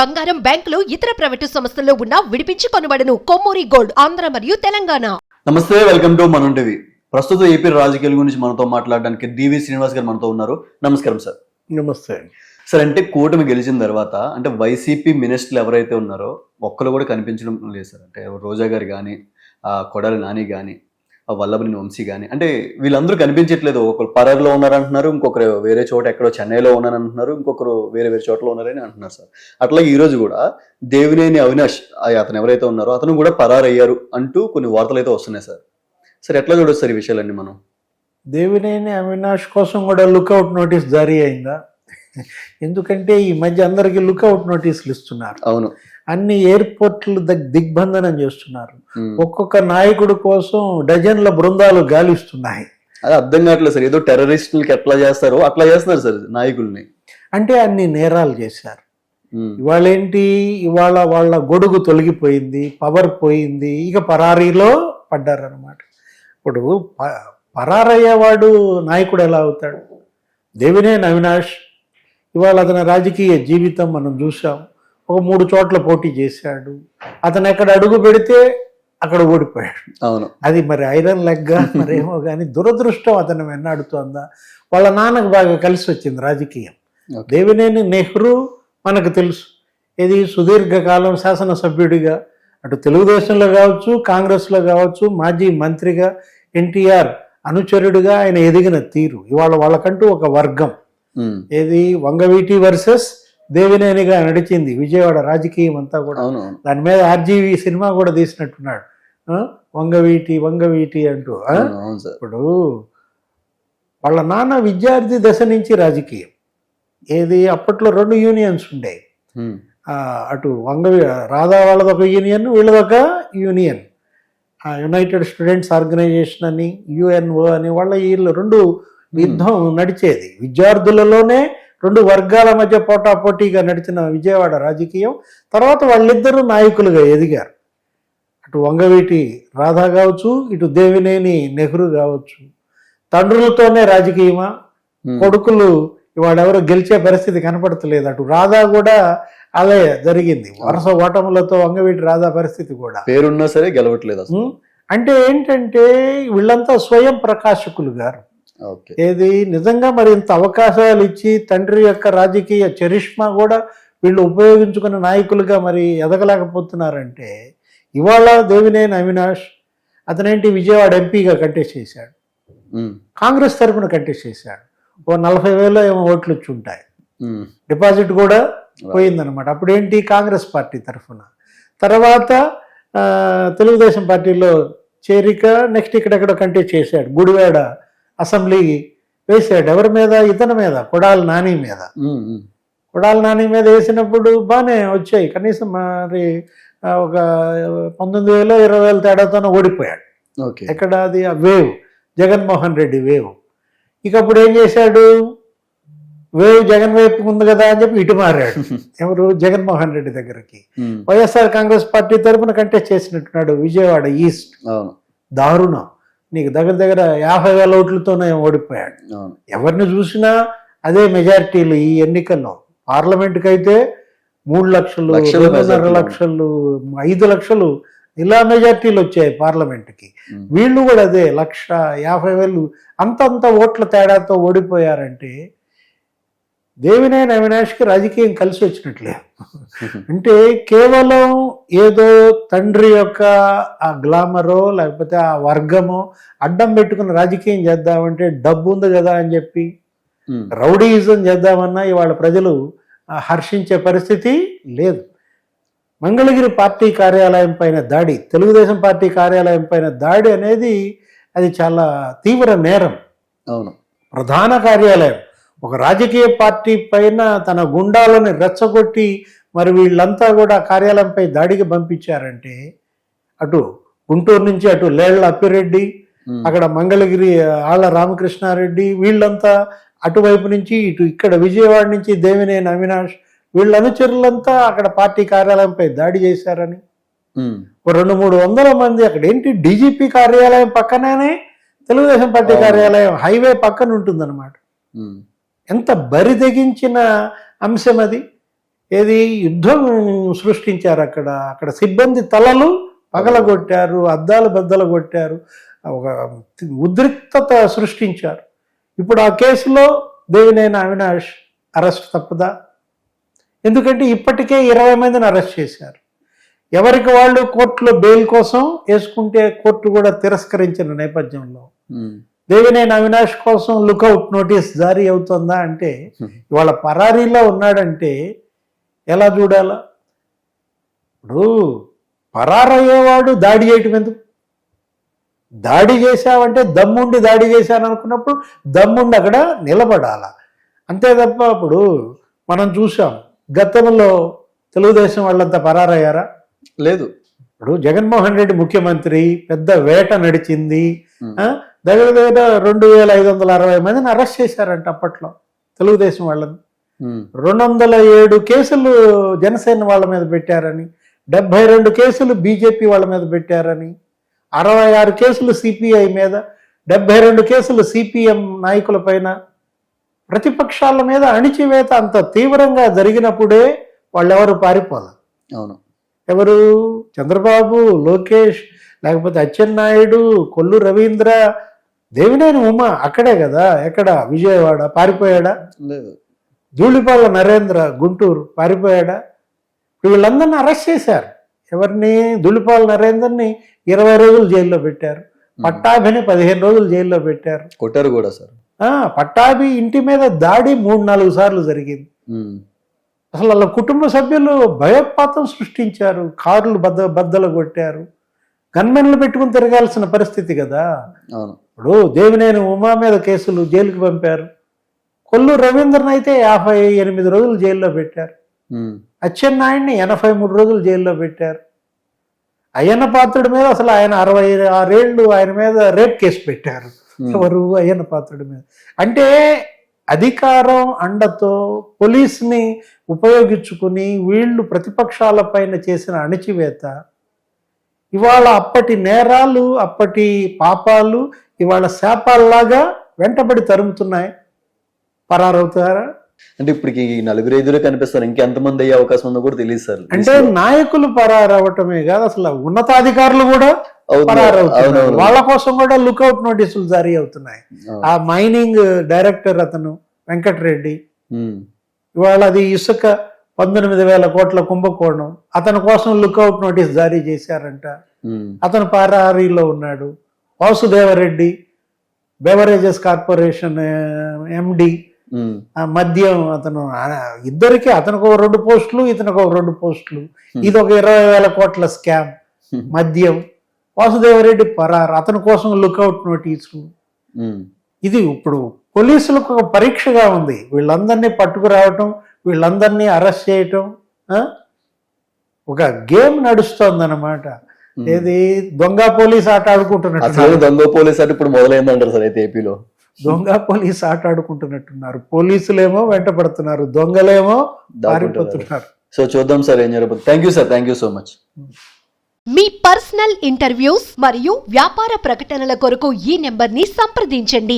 బంగారం బ్యాంకులు ఇతర ప్రైవేటు సంస్థల్లో ఉన్న విడిపించి కొనబడను. కొమ్మూరి గోల్డ్ ఆంధ్ర మరియు తెలంగాణ. నమస్తే వెల్కమ్ టు మనం టీవీ. ప్రస్తుతం ఏపీ రాజకీయాల గురించి మనతో మాట్లాడడానికి డివి శ్రీనివాస్ గారు మనతో ఉన్నారు. నమస్కారం సార్. నమస్తే. సార్ అంటే కూటమి గెలిచిన తర్వాత అంటే వైసీపీ మినిస్టర్లు ఎవరైతే ఉన్నారో ఒక్కరు కూడా కనిపించడం లేదు సార్. అంటే రోజా గారు కానీ ఆ కొడాలి నాని కానీ వల్లభని వంశీ కానీ అంటే వీళ్ళందరూ కనిపించట్లేదు. ఒకరు పరర్లో ఉన్నారంటున్నారు ఇంకొకరు వేరే చోట ఎక్కడో చెన్నైలో ఉన్నారంటున్నారు ఇంకొకరు వేరే వేరే చోట్ల ఉన్నారని అంటున్నారు సార్. అట్లాగే ఈ రోజు కూడా దేవినేని అవినాష్ ఆ అతను ఎవరైతే ఉన్నారో అతను కూడా పరారయ్యారు అంటూ కొన్ని వార్తలు అయితే వస్తున్నాయి సార్. సార్ ఎట్లా చూడొచ్చు సార్ ఈ విషయాలన్నీ మనం? దేవినేని అవినాష్ కోసం కూడా లుకౌట్ నోటీస్ జారీ అయిందా? ఎందుకంటే ఈ మధ్య అందరికి లుకౌట్ నోటీసులు ఇస్తున్నారు. అవును. అన్ని ఎయిర్పోర్ట్లు దగ్ దిగ్బంధనం చేస్తున్నారు. ఒక్కొక్క నాయకుడి కోసం డజన్ల బృందాలు గాలిస్తున్నాయి. అది అర్థం కావట్లేదు సార్. ఏదో టెర్రరిస్టులకి ఎట్లా చేస్తారో అట్లా చేస్తున్నారు సార్ నాయకుల్ని. అంటే అన్ని నేరాలు చేశారు. ఇవాళ ఏంటి ఇవాళ వాళ్ళ గొడుగు తొలగిపోయింది పవర్ పోయింది ఇక పరారీలో పడ్డారనమాట ఇప్పుడు ప- పరారయ్యేవాడు నాయకుడు ఎలా అవుతాడు? దేవినేని అవినాష్ ఇవాళ అతని రాజకీయ జీవితం మనం చూసాం ఒక మూడు చోట్ల పోటీ చేశాడు. అతను ఎక్కడ అడుగు పెడితే అక్కడ ఓడిపోయాడు. అవును. అది మరి ఐరన్ లెగ్గా మరేమో కానీ దురదృష్టం అతను వెన్నాడుతోందా వాళ్ళ నాన్నకు బాగా కలిసి వచ్చింది రాజకీయం. దేవినేని నెహ్రూ మనకు తెలుసు. ఇది సుదీర్ఘకాలం శాసనసభ్యుడిగా అటు తెలుగుదేశంలో కావచ్చు కాంగ్రెస్లో కావచ్చు మాజీ మంత్రిగా ఎన్టీఆర్ అనుచరుడిగా ఆయన ఎదిగిన తీరు. ఇవాళ వాళ్ళకంటూ ఒక వర్గం. ఏది వంగవీటి వర్సెస్ దేవినేనిగా నడిచింది విజయవాడ రాజకీయం అంతా కూడా. దాని మీద ఆర్జీవి సినిమా కూడా తీసినట్టున్నాడు? వంగవీటి వంగవీటి అంటూ ఇప్పుడు వాళ్ళ నాన్న విద్యార్థి దశ నుంచి రాజకీయం. ఏది అప్పట్లో రెండు యూనియన్స్ ఉండేవి అటు వంగవి రాధా వాళ్ళదొక యూనియన్ వీళ్ళదొక యూనియన్. ఆ, యునైటెడ్ స్టూడెంట్స్ ఆర్గనైజేషన్ అని యుఎన్ఓ అని వాళ్ళ వీళ్ళు రెండు యుద్ధం నడిచేది. విద్యార్థులలోనే రెండు వర్గాల మధ్య పోటాపోటీగా నడిచిన విజయవాడ రాజకీయం తర్వాత వాళ్ళిద్దరూ నాయకులుగా ఎదిగారు. అటు వంగవీటి రాధా కావచ్చు ఇటు దేవినేని నెహ్రూ కావచ్చు. తండ్రులతోనే రాజకీయమా. కొడుకులు ఎవరు గెలిచే పరిస్థితి కనపడతలేదు. అటు రాధా కూడా అదే జరిగింది. వరుస ఓటములతో వంగవీటి రాధా పరిస్థితి కూడా. పేరున్నా సరే గెలవట్లేదు? అంటే ఏంటంటే వీళ్ళంతా స్వయం ప్రకాశకులు గారు. ఏది నిజంగా మరి ఇంత అవకాశాలు ఇచ్చి తండ్రి యొక్క రాజకీయ చరిష్మా కూడా వీళ్ళు ఉపయోగించుకున్న నాయకులుగా మరి ఎదగలేకపోతున్నారంటే ఇవాళ దేవినేని అవినాష్ అతనేంటి విజయవాడ ఎంపీగా కంటెస్ట్ చేశాడు. కాంగ్రెస్ తరఫున కంటెస్ట్ చేశాడు. ఓ నలభై వేలు ఏమో ఓట్లు వచ్చి ఉంటాయి. డిపాజిట్ కూడా పోయిందనమాట అప్పుడేంటి కాంగ్రెస్ పార్టీ తరఫున? తర్వాత తెలుగుదేశం పార్టీలో చేరిక నెక్స్ట్ ఇక్కడెక్కడ కంటెస్ట్ చేశాడు. గుడివాడ అసెంబ్లీ వేసాడు. ఎవరి మీద? ఇతని మీద. కొడాలి నాని మీద. కొడాలి నాని మీద వేసినప్పుడు బాగానే వచ్చాయి. కనీసం మరి ఒక పంతొమ్మిది వేలు ఇరవై వేల తేడాతోనే ఓడిపోయాడు. ఓకే. ఎక్కడ? అది ఆ వేవ్. జగన్మోహన్ రెడ్డి వేవ్. ఇక అప్పుడు ఏం చేశాడు? వేవ్ జగన్ వైపు ఉంది కదా అని చెప్పి ఇటు మారాడు. ఎవరు? జగన్మోహన్ రెడ్డి దగ్గరికి. వైఎస్ఆర్ కాంగ్రెస్ పార్టీ తరఫున కంటెస్ట్ చేసినట్టున్నాడు విజయవాడ ఈస్ట్. దారుణం. నీకు దగ్గర దగ్గర యాభై వేల ఓట్లతోనే ఓడిపోయాడు. ఎవరిని చూసినా అదే మెజారిటీలు ఈ ఎన్నికల్లో. పార్లమెంట్కి అయితే మూడు లక్షలు లక్షల రెండున్నర. లక్షలు ఐదు లక్షలు ఇలా మెజార్టీలు వచ్చాయి పార్లమెంట్కి. వీళ్ళు కూడా అదే లక్ష యాభై వేలు అంతంత ఓట్ల తేడాతో ఓడిపోయారంటే దేవినేని అవినాష్కి రాజకీయం కలిసి వచ్చినట్లే. అంటే కేవలం ఏదో తండ్రి యొక్క ఆ గ్లామరో లేకపోతే ఆ వర్గమో అడ్డం పెట్టుకుని రాజకీయం చేద్దామంటే డబ్బు ఉంది కదా అని చెప్పి. రౌడీయిజం చేద్దామన్నా ఇవాళ ప్రజలు హర్షించే పరిస్థితి లేదు. మంగళగిరి పార్టీ కార్యాలయం పైన దాడి తెలుగుదేశం పార్టీ కార్యాలయం పైన దాడి అనేది అది చాలా తీవ్ర నేరం. అవును. ప్రధాన కార్యాలయం. ఒక రాజకీయ పార్టీ పైన తన గుండాలను రెచ్చగొట్టి మరి వీళ్ళంతా కూడా కార్యాలయంపై దాడికి పంపించారంటే అటు గుంటూరు నుంచి అటు లేళ్ళ అప్పిరెడ్డి. అక్కడ మంగళగిరి ఆళ్ళ రామకృష్ణారెడ్డి వీళ్ళంతా అటువైపు నుంచి ఇటు ఇక్కడ విజయవాడ నుంచి దేవినేని అవినాష్ వీళ్ళ అనుచరులంతా అక్కడ పార్టీ కార్యాలయంపై దాడి చేశారని రెండు మూడు వందల మంది అక్కడ ఏంటి డీజీపీ కార్యాలయం పక్కనే తెలుగుదేశం పార్టీ. కార్యాలయం హైవే పక్కన ఉంటుందన్నమాట. ఎంత బరి తెగించిన అంశం అది ఏది? యుద్ధం సృష్టించారు అక్కడ. అక్కడ సిబ్బంది తలలు పగలగొట్టారు అద్దాలు బద్దలు కొట్టారు ఒక ఉద్రిక్తత సృష్టించారు. ఇప్పుడు ఆ కేసులో దేవినేని అవినాష్ అరెస్ట్ తప్పదా? ఎందుకంటే ఇప్పటికే ఇరవై మందిని అరెస్ట్ చేశారు. ఎవరికి వాళ్ళు కోర్టులో బెయిల్ కోసం వేసుకుంటే కోర్టు కూడా తిరస్కరించిన నేపథ్యంలో. దేవినేని అవినాష్ కోసం లుకౌట్ నోటీస్ జారీ అవుతుందా అంటే ఇవాళ పరారీలో ఉన్నాడంటే ఎలా చూడాలా? ఇప్పుడు పరారయ్యేవాడు దాడి చేయటం ఎందుకు? దాడి చేశావంటే దమ్ముండి దాడి చేశాను అనుకున్నప్పుడు దమ్ముండి అక్కడ నిలబడాల? అంతే తప్ప ఇప్పుడు మనం చూసాం గతంలో తెలుగుదేశం వాళ్ళంతా పరారయ్యారా? లేదు. ఇప్పుడు జగన్మోహన్ రెడ్డి ముఖ్యమంత్రి పెద్ద వేట నడిచింది దగ్గర దగ్గర రెండు వేల ఐదు వందల అరవై మందిని అరెస్ట్ చేశారంట అప్పట్లో తెలుగుదేశం వాళ్ళని. రెండు వందల ఏడు కేసులు జనసేన వాళ్ళ మీద పెట్టారని డెబ్బై రెండు కేసులు బీజేపీ వాళ్ళ మీద పెట్టారని అరవై ఆరు కేసులు సిపిఐ మీద డెబ్బై రెండు కేసులు సిపిఎం నాయకుల పైన ప్రతిపక్షాల మీద అణిచివేత అంత తీవ్రంగా జరిగినప్పుడే వాళ్ళెవరు పారిపోదు అవును. ఎవరు? చంద్రబాబు లోకేష్ లేకపోతే అచ్చెన్నాయుడు కొల్లు రవీంద్ర దేవినేని ఉమ అక్కడే కదా? ఎక్కడ? విజయవాడ పారిపోయాడా? లేదు. ధూళిపాల నరేంద్ర గుంటూరు పారిపోయాడా? ఇప్పుడు వీళ్ళందరినీ అరెస్ట్ చేశారు. ఎవరిని? ధూళిపాల నరేందర్ని ఇరవై రోజులు జైల్లో పెట్టారు. పట్టాభిని పదిహేను రోజులు జైల్లో పెట్టారు. కొట్టారు కూడా సార్. పట్టాభి ఇంటి మీద దాడి మూడు నాలుగు సార్లు జరిగింది. అసలు వాళ్ళ కుటుంబ సభ్యులు భయోత్పాతం సృష్టించారు. కార్లు బద్ద బద్దలు కొట్టారు. గన్మెన్లు పెట్టుకుని తిరగాల్సిన పరిస్థితి కదా. అవును. ఇప్పుడు దేవినేని ఉమా మీద కేసులు జైలుకి పంపారు. కొల్లు రవీంద్రన్ అయితే యాభై ఎనిమిది రోజులు జైల్లో పెట్టారు. అచ్చెన్నాయుడిని ఎనభై మూడు రోజులు జైల్లో పెట్టారు. అయ్యన్న పాత్రుడి మీద అసలు ఆయన అరవై ఆరేళ్ళు ఆయన మీద రేప్ కేసు పెట్టారు. ఎవరు అయ్యన్న పాత్రుడి మీద? అంటే అధికారం అండతో పోలీస్ని ఉపయోగించుకుని వీళ్ళు ప్రతిపక్షాల పైన చేసిన అణచివేత ఇవాళ అప్పటి నేరాలు అప్పటి పాపాలు ఇవాళ శాపాల్లాగా వెంటబడి తరుముతున్నాయి. పరారవుతారా అంటే ఇప్పటికి ఈ నలుగురు ఐదుగురే కనిపిస్తారు ఇంకెంతమంది అయ్యే అవకాశం ఉందో కూడా తెలియదు సార్ అంటే నాయకులు పరారవటమే కాదు అసలు ఉన్నతాధికారులు కూడా పరారవుతున్నారు. వాళ్ళ కోసం కూడా లుకౌట్ నోటీసులు జారీ అవుతున్నాయి. ఆ మైనింగ్ డైరెక్టర్ అతను వెంకటరెడ్డి. ఇవాళ అది ఇసుక పంతొమ్మిది వేల కోట్ల కుంభకోణం అతని కోసం లుకౌట్ నోటీస్ జారీ చేశారంట. అతను పారారీలో ఉన్నాడు వాసుదేవరెడ్డి బెవరేజెస్ కార్పొరేషన్ ఎండి. మద్యం అతను ఆ, ఇద్దరికి అతనికి ఒక రెండు పోస్టులు ఇతనికి ఒక రెండు పోస్టులు. ఇది ఒక ఇరవై వేల కోట్ల స్కామ్. మద్యం. వాసుదేవరెడ్డి పరారు అతని కోసం లుకౌట్ నోటీసులు. ఇది ఇప్పుడు పోలీసులకు ఒక పరీక్షగా ఉంది. వీళ్ళందరినీ పట్టుకురావటం వీళ్ళందరినీ అరెస్ట్ చేయటం ఆ? ఒక గేమ్ నడుస్తోంది అనమాట ఉమ్. ఏది? దొంగ పోలీస్ ఆట ఆడుకుంటున్నట్టు దొంగ పోలీస్ అంటే ఇప్పుడు మొదలైందంటారు సార్ అయితే ఏపీలో. దొంగ పోలీస్ ఆట ఆడుకుంటున్నట్టున్నారు పోలీసులేమో వెంట పడుతున్నారు దొంగలేమో దాక్కుంటున్నారు. పారిపోతున్నారు సో చూద్దాం సార్ ఏం జరగబోతుంది thank you sir thank you so much me personal interviews మరియు వ్యాపార ప్రకటనల కొరకు ఈ నెంబర్ని సంప్రదించండి.